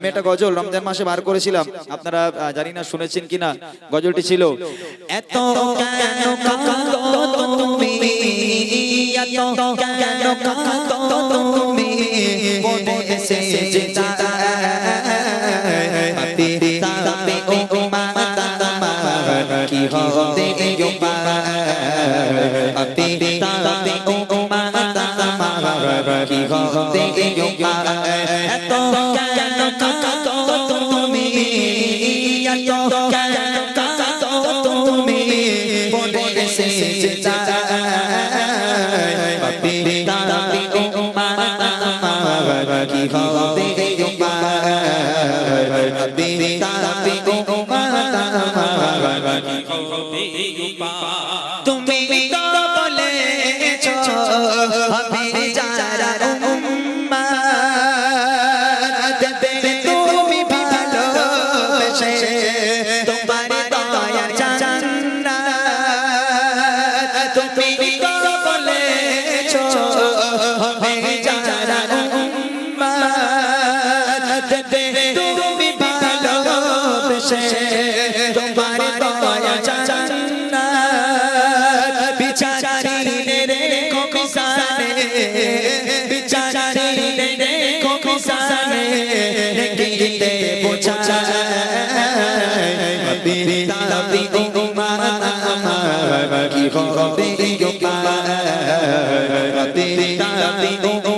আমি একটা গজল রমজান মাসে বার করেছিলাম। আপনারা জানি না শুনেছেন কিনা, গজলটি ছিল, এত কেন তুমি? এত কেন তুমি? মনে তাবে ও কি হবে গো পা হাবিবি তাবি উমা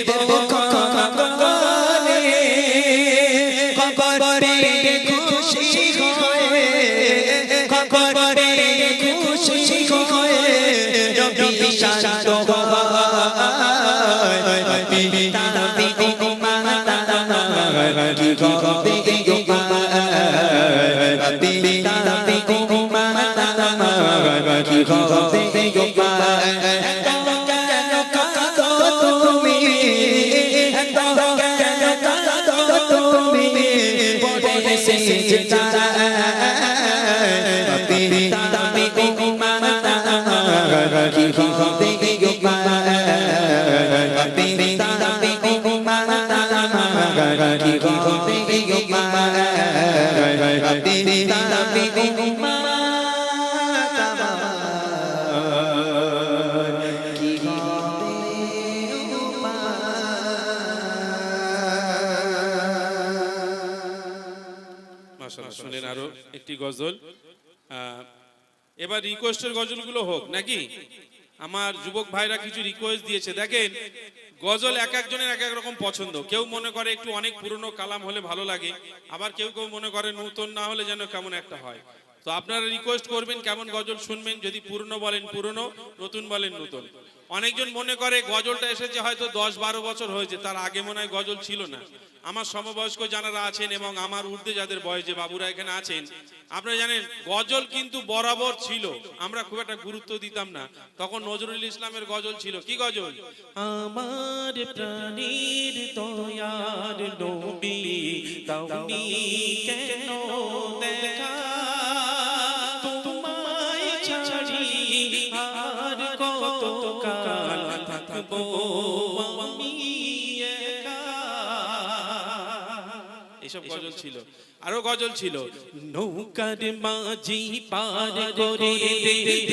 Happy, Happy. রিকোয়েস্টের গজলগুলো হোক, নাকি? আমার যুবক ভাইরা কিছু রিকোয়েস্ট দিয়েছে। দেখেন, গজল এক একজনের এক এক রকম পছন্দ। কেউ মনে করে একটু অনেক পুরনো কালাম হলে ভালো লাগে, আবার কেউ কেউ মনে করে নতুন না হলে যেন কেমন একটা হয়। তো আপনারা রিকোয়েস্ট করবেন কেমন গজল শুনবেন, যদি পুরনো বলেন পুরনো, নতুন বলেন নতুন। অনেকজন মনে করে গজলটা এসেছে হয়তো দশ বারো বছর হয়েছে, তার আগে মনে হয় গজল ছিল না। আমার সমবয়স্ক যারা আছেন এবং আমার ঊর্ধ্বে যাদের বয়স বাবুরা এখানে আছেন আপনারা জানেন, গজল কিন্তু বরাবর ছিল। আমরা খুব একটা গুরুত্ব দিতাম না। তখন নজরুল ইসলামের গজল ছিল। কি গজল? আমার প্রাণীর দয়ার নবী কেন দেখা এইসব গজল ছিল আরও গজল ছিল নৌকার মাঝি পার করে দে দে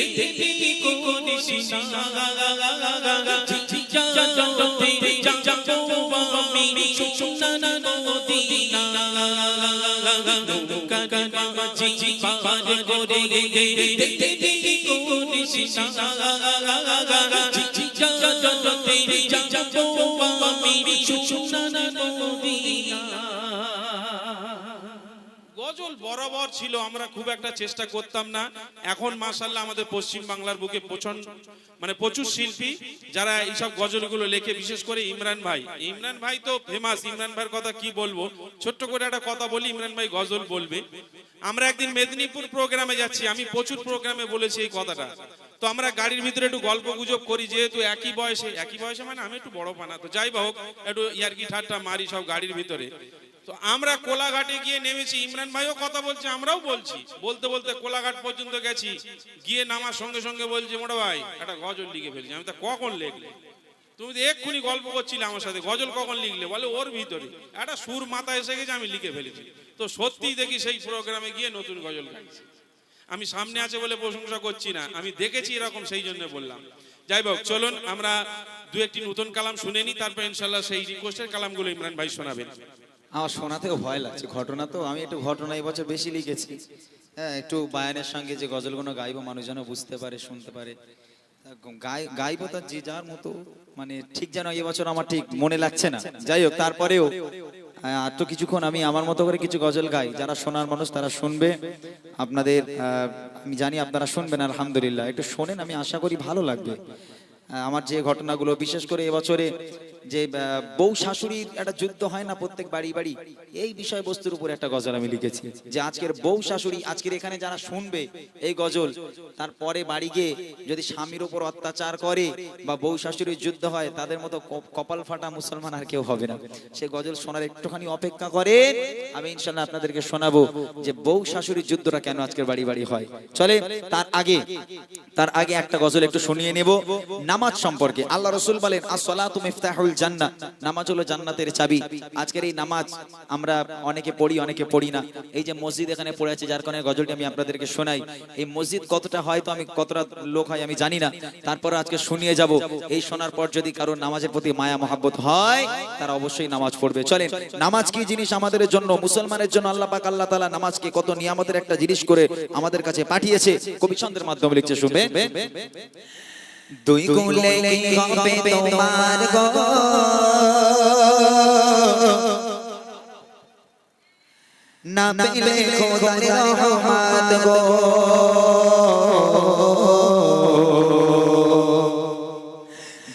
বরাবর ছিল, আমরা খুব একটা চেষ্টা করতাম না। এখন মাশাল্লাহ আমাদের পশ্চিম বাংলার বুকে প্রচণ্ড মানে প্রচুর শিল্পী যারা এইসব গজলগুলো লেখে, বিশেষ করে ইমরান ভাই। ইমরান ভাই তো ফেমাস ইমরান ভাইয়ের কথা কি বলব? ছোট্ট করে একটা কথা বলি, ইমরান ভাই গজল বলবে। আমরা একদিন মেদিনীপুর প্রোগ্রামে যাচ্ছি, আমি প্রচুর প্রোগ্রামে বলেছি এই কথাটা। তো আমরা গাড়ির ভিতরে একটু গল্প গুজব করি, যেহেতু একই বয়সে একই বয়সে মানে আমি একটু বড় পানা, তো যাই হোক, একটু ইয়ার্কি ঠাট্টা মারি সব গাড়ির ভিতরে। তো আমরা কোলাঘাটে গিয়ে নেমেছি। ইমরান ভাইও কথা বলছে, আমরাও বলছি। বলতে বলতে কোলাঘাট পর্যন্ত গেছি। গিয়ে নামার সঙ্গে সঙ্গে বলছে, মোটা ভাই, একটা গজল লিখে ফেলছি। আমি তা কখন লিখলে তুমি তো এক্ষুনি গল্প করছিলে আমার সাথে। গজল কখন লিখলে? বলে ওর ভিতরে। একটা সুর মাথায় এসে গেছে, আমি লিখে ফেলেছি। তো সত্যি দেখি সেই প্রোগ্রামে গিয়ে নতুন গজল গাইছি। আমি সামনে আছে বলে প্রশংসা করছি না। আমি দেখেছি এরকম, সেই জন্য বললাম। যাই হোক, চলুন, আমরা দু একটি নতুন কালাম শুনে নিই তারপর ইনশাল্লাহ সেই রিকোয়েস্টের কালামগুলো ইমরান ভাই শোনাবেন। আমার শোনাতেও ভয় লাগছে। ঘটনা তো, আমি একটু ঘটনা এই বছর বেশি লিখেছি। হ্যাঁ একটু বায়ানের সঙ্গে যে গজলগুলো গাইবো মানুষ যেন বুঝতে পারে, শুনতে পারে। গাইবো তার যে যার মতো মানে ঠিক যেন এই বছর আমার ঠিক মনে লাগছে না। যাই হোক, তারপরেও আর তো কিছুক্ষণ আমি আমার মতো করে কিছু গজল গাই। যারা শোনার মানুষ, তারা শুনবে। আপনাদের আমি জানি আপনারা শুনবেন, আলহামদুলিল্লাহ। একটু শোনেন, আমি আশা করি ভালো লাগবে। আমার যে ঘটনাগুলো, বিশেষ করে এবছরে যে বউ শাশুড়ির একটা যুদ্ধ হয় না প্রত্যেক বাড়ি বাড়ি, এই বিষয়বস্তুর উপর একটা গজল আমি লিখেছি। যে আজকের বউ শাশুড়ি, আজকের এখানে যারা শুনবে এই গজল তারপরে বাড়ি গিয়ে যদি স্বামীর উপর অত্যাচার করে বা বউ শাশুড়ির যুদ্ধ হয়, তাদের মতো কপাল ফাটা মুসলমান আর কেউ হবে না। সে গজল শোনার একটুখানি অপেক্ষা করে আমি ইনশাল্লাহ আপনাদেরকে শোনাবো যে বউ শাশুড়ির যুদ্ধটা কেন আজকের বাড়ি বাড়ি হয়। চলে তার আগে তার আগে একটা গজল একটু শুনিয়ে নেব। নামাজ সম্পর্কে। আল্লাহ রসুল বলেন মিফতাহুল জান্নাহ। নামাজ হলো জান্নাতের চাবি। আজকের এই নামাজ আমরা অনেকে পড়ি অনেকে পড়ি না। এই যে মসজিদ এখানে পড়ে আছে, যার কারণে গজলটি আমি আপনাদেরকে শোনাই। এই মসজিদ কতটা হয়তো আমি কতটা লোক হয় আমি জানি না। তারপর আজকে শুনিয়ে যাব। এই শোনার পর যদি কারও নামাজের প্রতি মায়া, মহাব্বত হয়, তারা অবশ্যই নামাজ পড়বে। চলেন, নামাজ কি জিনিস আমাদের জন্য, মুসলমানের জন্য আল্লাহ পাক, আল্লাহ তাআলা নামাজকে কত নিয়ামতের একটা জিনিস করে আমাদের কাছে পাঠিয়েছে? কবি ছন্দের মাধ্যমে লিখছে শুনবে দুই কুলে কি হবে তোমার গো। না পেলে খোদার রহমত গো।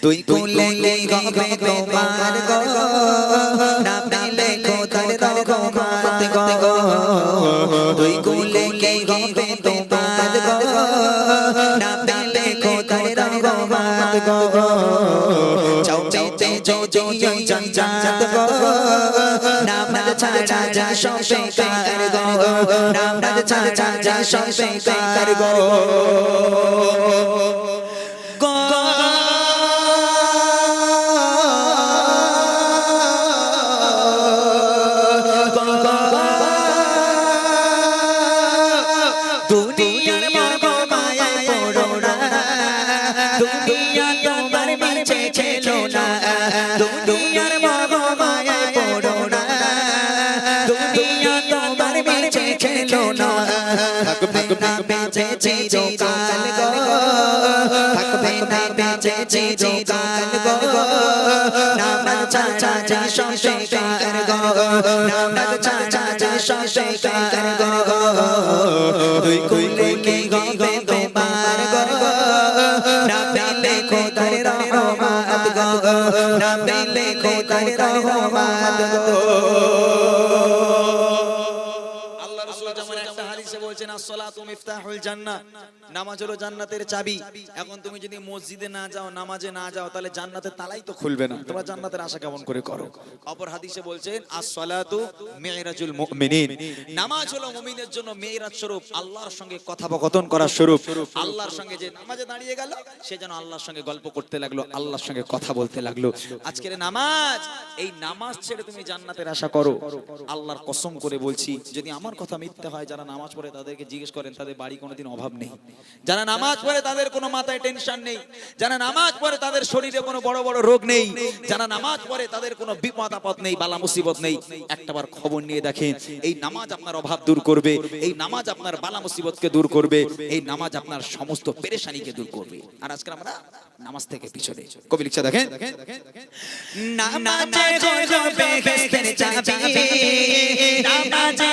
দুই কুলে কি হবে তোমার গো। চাইতে যদি জঞ্জাত গো। নাম ছাড়া যা সবে কার গো। নাম ছাড়া যা সবে কার গো। গো। দুনিয়ার মগ মায়ায় পড়ো না। দুনিয়া তোমার মিছে ছেলো না। থাকবে না বেঁচে চিরকাল গো। থাকবে না বেঁচে চিরকাল গো। নাম চাচা যা সংসার গো। নাম চাচা যা সংসার গো। দুই কুলে কি গবে তোমার গো। না পেলে খোদার রহমত? গো না পেলে খোদার রহমত গো। বলছেন জান্নাতের চাবি। এখন তুমি যদি মসজিদে না যাও, নামাজে না যাও, তাহলে জান্নাতের তালাই তো খুলবে না। তোমরা জান্নাতের আশা কেমন করে করো? অপর হাদিসে বলছেন নামাজ হলো জন্য স্বরূপ, আল্লাহর সঙ্গে কথোপকথন করার স্বরূপ। আল্লাহর সঙ্গে যে নামাজে দাঁড়িয়ে গেল, সে যেন আল্লাহর সঙ্গে গল্প করতে লাগল, আল্লাহর সঙ্গে কথা বলতে লাগল। আজকের নামাজ, এই নামাজ ছেড়ে তুমি জান্নাতের আশা করো। আল্লাহর কসম করে বলছি, যদি আমার কথা মিথ্যা হয়, যারা নামাজ পড়ে তাদেরকে জিজ্ঞেস করেন, তাদের বাড়ি কোনোদিন অভাব নেই? যারা নামাজ পড়ে তাদের কোনো মাথায় টেনশন নেই। যারা নামাজ পড়ে তাদের শরীরে কোনো বড় বড় রোগ নেই। যারা নামাজ পড়ে তাদের কোনো বিপদ আপদ নেই, বালা মুসিবত নেই। একটাবার খবর নিয়ে দেখেন, এই নামাজ আপনার অভাব দূর করবে, এই নামাজ আপনার বালা মুসিবতকে দূর করবে, এই নামাজ আপনার সমস্ত পেরেশানিকে দূর করবে। আর আজকে আমরা নামাজ থেকে পিছনে কবি লিখছে, দেখেন। নামাজে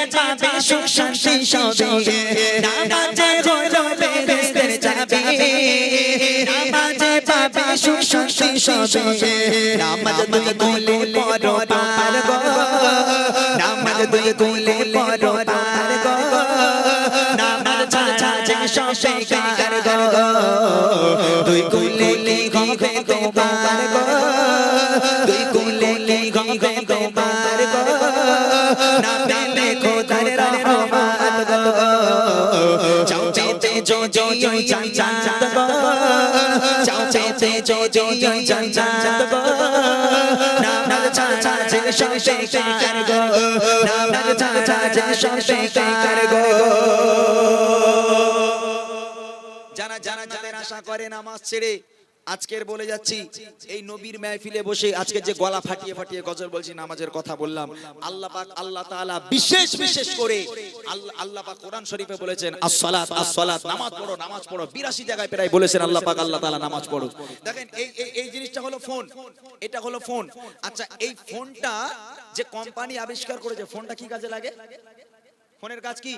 সুখ শান্তি সবে। নামাজে হবে বেহেশতের চাবি নামাজে পাবে সুখ শান্তি সবে। নামাজ দুই কোলে পড়ো পার গো। নামাজ দুই কোলে পড়ো পার গো। নামাজ ছাড়া যে সবে কার গো। দুই কোলে হবে তোমার গো। জো জো চান চান গো না না চা চা যে সবে কার গো না না চা চা যে গো যারা যারা যাদের আশা করে নামাজ ছেড়ে আজকের বলে যাচ্ছি, এই নবীর মেহফিলে বসে আজকে যে গলা ফাটিয়ে ফাটিয়ে গজল বলছি, নামাজের কথা বললাম। আল্লাহ পাক, আল্লাহ তাআলা বিশেষ বিশেষ করে আল্লাহ আল্লাহ পাক কোরআন শরীফে বলেছেন as-সালাত as-সালাত নামাজ পড়ো নামাজ পড়ো 82 জায়গায় প্রায় বলেছেন আল্লাহ পাক, আল্লাহ তাআলা নামাজ পড়ো। দেখেন এই- এই জিনিসটা হলো ফোন, এটা হলো ফোন। আচ্ছা এই ফোনটা যে কোম্পানি আবিষ্কার করেছে, ফোনটা কি কাজে লাগে? ফোনের কাজ কি?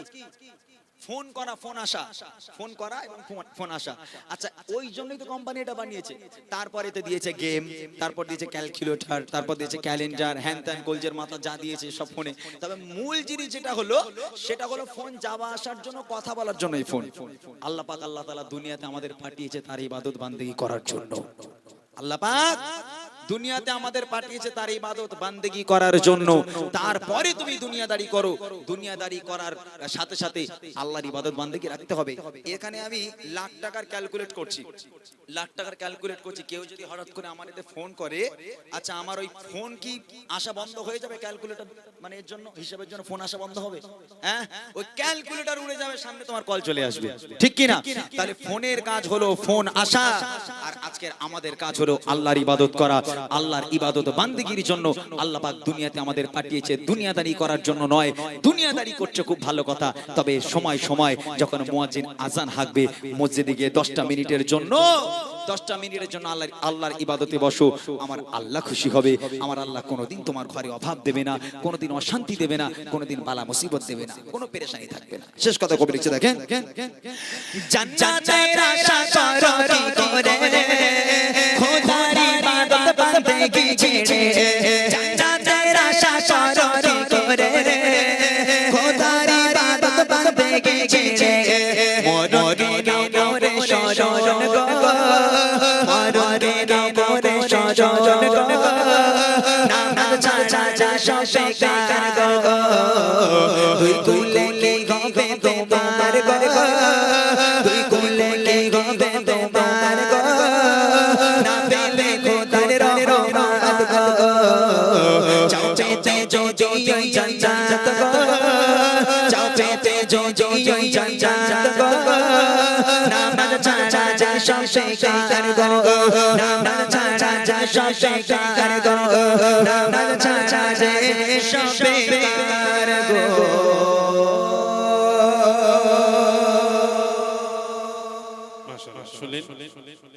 ফোন করা, ফোন আসা। ফোন করা এবং ফোন- আসা। আচ্ছা ওই জন্যই তো কোম্পানি এটা বানিয়েছে। তারপরে তো দিয়েছে গেম তারপর দিয়েছে ক্যালকুলেটর তারপর দিয়েছে ক্যালেন্ডার হ্যান ত্যান কলজের মাথা যা দিয়েছে সব ফোনে। তবে মূল জিনিস যেটা হলো, সেটা হলো ফোন যাওয়া আসার জন্য, কথা বলার জন্য এই ফোন। আল্লাহ পাক আল্লাহ তাআলা দুনিয়াতে আমাদের পাঠিয়েছে তার ইবাদত বান্দেগি করার জন্য। আল্লাহ পাক দুনিয়াতে আমাদের পাঠিয়েছে তার ইবাদত বান্দেগি করার জন্য। তারপরে তুমি দুনিয়াদারি করো। দুনিয়াদারি করার সাথে সাথে আল্লাহর ইবাদত বান্দেগি রাখতে হবে। এখানে আমি লাখ টাকার ক্যালকুলেট করছি। লাখ টাকার ক্যালকুলেট করছি। কেউ যদি হঠাৎ করে আমার এতে ফোন করে আচ্ছা আমার ওই ফোন কি আসা বন্ধ হয়ে যাবে? ক্যালকুলেটর মানে এর জন্য হিসাবের জন্য ফোন আসা বন্ধ হবে? হ্যাঁ? ওই ক্যালকুলেটর উড়ে যাবে সামনে তোমার কল চলে আসবে। ঠিক কি না তাহলে ফোনের কাজ হলো ফোন আসা আর আজকের আমাদের কাজ হলো আল্লাহর ইবাদত করা। আল্লাহর ইবাদত বান্দিগির জন্য আল্লাহ পাক দুনিয়াতে আমাদের পাঠিয়েছে। দুনিয়াদারি করার জন্য নয়, দুনিয়াদারি করছে খুব ভালো কথা। তবে সময় সময় যখন মুয়াজ্জিন আজান হাঁকবে, মসজিদে গিয়ে দশটা মিনিটের জন্য, দশটা মিনিটের জন্য আল্লাহর আল্লাহর ইবাদতে বসো। আমার আল্লাহ খুশি হবে। আমার আল্লাহ কোনোদিন তোমার ঘরে অভাব দেবে না, কোনোদিন অশান্তি দেবে না, কোনোদিন বালা মুসিবত দেবে না, কোনো পেরেশানি থাকবে না। শেষ কথা কবি লিখছে দেখেন। জান্নাতের আশা করো কি করে। বান্দেগি ছেড়ে জান্নাতের আশা কি করে খোদার ইবাদত বান্দেগি ছেড়ে মরণে মোরে শরণ গো। মরণে মোরে শরণ গো। নামাজ ছাড়া যা সবে কার। গো তুই তুলে কে গবে তোমার গো?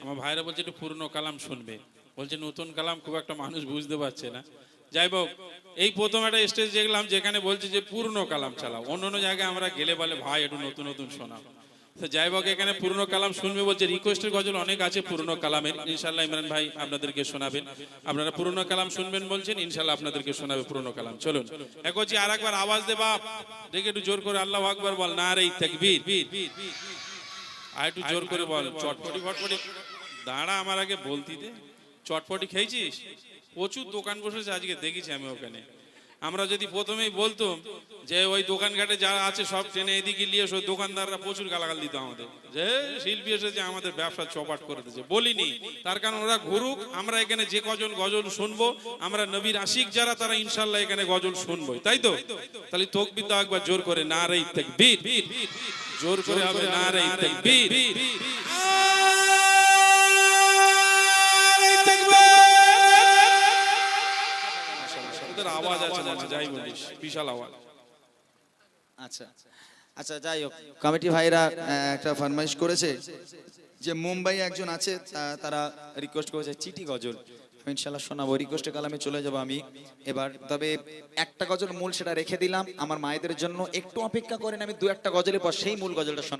আমার ভাইরা বলছে, একটু পুরনো কালাম শুনবে। বলছে, নতুন কালাম খুব একটা মানুষ বুঝতে পারছে না। যাই হোক, এই প্রথম একটা স্টেজ দেখলাম যেখানে বলছে যে পুরনো কালাম চালাও। অন্য অন্য জায়গায় আমরা গেলে বলে, ভাই, একটু নতুন নতুন শোনাও। যাই হোক, এখানে পুরনো কালাম শুনবে বলছে রিকোয়েস্টের গজল অনেক আছে, পুরনো কালামের। ইনশাল্লাহ ইমরান ভাই আপনাদেরকে শোনাবেন। আপনারা পুরনো কালাম শুনবেন বলছেন ইনশাল্লাহ আপনাদেরকে শোনাবে পুরনো কালাম। চলুন, এক হচ্ছে আর একবার আওয়াজ দে বাপ। দেখে একটু জোর করে আল্লাহ আকবার বল, না রে তাকবীর। আর একটু জোর করে বল, চটপটি, ফটপটি। দাঁড়া, আমার আগে বলতি দে। চটপটি খেয়েছিস? প্রচুর দোকান বসেছে আজকে, দেখেছি আমি ওখানে। আমরা যদি প্রথমেই বলতাম যে ওই দোকানঘাটে যারা আছে সব ট্রেনে এদিকে নিয়ে ওই দোকানদাররা প্রচুর গালাগাল দিত আমাদের। যে শিল্পী এসেছে, আমাদের ব্যবসা চপাট করে দিয়েছে। বলিনি। তার কারণ ওরা ঘুরুক, আমরা এখানে যে কজন গজল শুনব, আমরা নবীর আশিক যারা, তারা ইনশাল্লাহ এখানে গজল শুনবোই। তাই তো? তাহলে তকবির একবার, জোর করে, না রে তাকবীর জোর করে হবে, না রে তাকবীর ওদের আওয়াজ আছে মাঝে, যাই বলিস বিশাল আওয়াজ। আচ্ছা আচ্ছা যাই হোক কমিটি ভাইরা একটা ফরমাইশ করেছে যে মুম্বাই একজন আছে তারা রিকোয়েস্ট করেছে চিঠি গজল। আমি ইনশাল্লাহ শোনাবো রিকোয়েস্টের কালামে চলে যাব আমি। এবার তবে একটা গজল মূল সেটা রেখে দিলাম। আমার মায়েদের জন্য একটু অপেক্ষা করেন আমি দু একটা গজলের পর সেই মূল গজলটা শোনাবো।